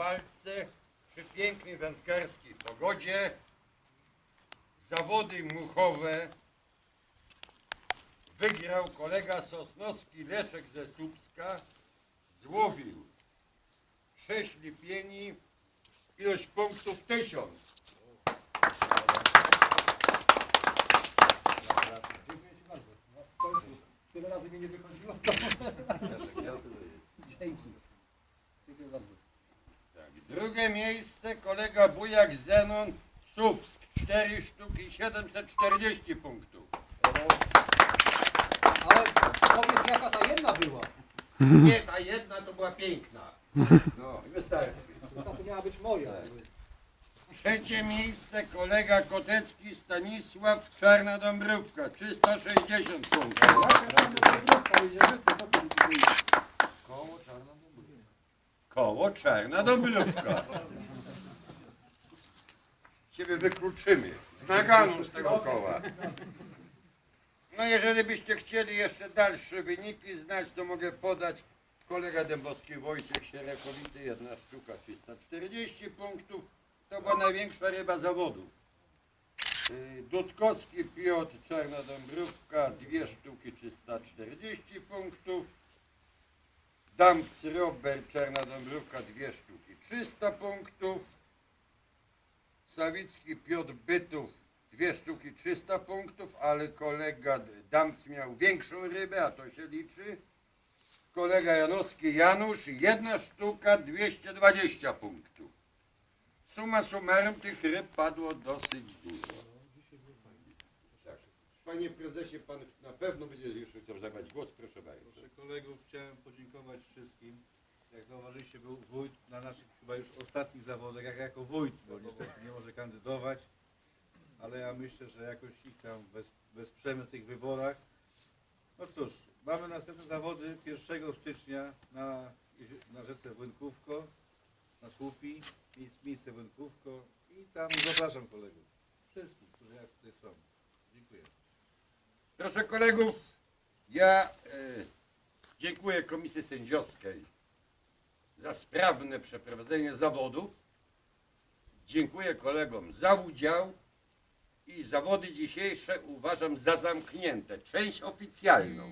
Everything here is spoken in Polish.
walce przy pięknej wędkarskiej pogodzie. Zawody muchowe wygrał kolega Sosnowski Leszek ze Słupska. Złowił sześć lipieni, ilość punktów tysiąc. Dziękuję Ci bardzo. No, w końcu. Tyle razy mi nie wychodziło. To... Dzięki. Dziękuję bardzo. Drugie miejsce kolega Bujak Zenon Słupsk. 4 sztuki 740 punktów. Ale powiedz jaka ta jedna była. Nie, ta jedna to była piękna. No, i wystarczy. Ta to miała być moja. Trzecie miejsce kolega Kotecki Stanisław Czarna Dąbrówka 360 punktów. Koło czarna. Koło Czarna Dąbrówka. Ciebie wykluczymy. Z naganą z tego koła. No jeżeli byście chcieli jeszcze dalsze wyniki znać, to mogę podać kolega Dębowski Wojciech Sierekowicy, jedna sztuka 340 punktów. To była największa ryba zawodu. Y, Dudkowski Piotr Czarna Dąbrówka, dwie sztuki 340 punktów. Damc Robert Czarna Dąbrówka, dwie sztuki 300 punktów. Sawicki Piotr Bytów, dwie sztuki 300 punktów, ale kolega Damc miał większą rybę, a to się liczy. Kolega Janowski Janusz, jedna sztuka 220 punktów. Suma summarum tych ryb padło dosyć dużo. Panie prezesie, pan na pewno będzie jeszcze chciał zabrać głos, proszę bardzo. Proszę kolegów. Zauważyliście, był wójt na naszych chyba już ostatnich zawodach, jak jako wójt, bo niestety nie może kandydować, ale ja myślę, że jakoś ich tam wes, wesprzemy w tych wyborach. No cóż, mamy następne zawody 1 stycznia na, na rzece Włynkówko, na Słupi, miejsc- miejsce Włynkówko i tam zapraszam kolegów, wszystkich, którzy jak tutaj są. Dziękuję. Proszę kolegów, ja e, dziękuję Komisji Sędziowskiej za sprawne przeprowadzenie zawodu. Dziękuję kolegom za udział i zawody dzisiejsze uważam za zamknięte. Część oficjalną.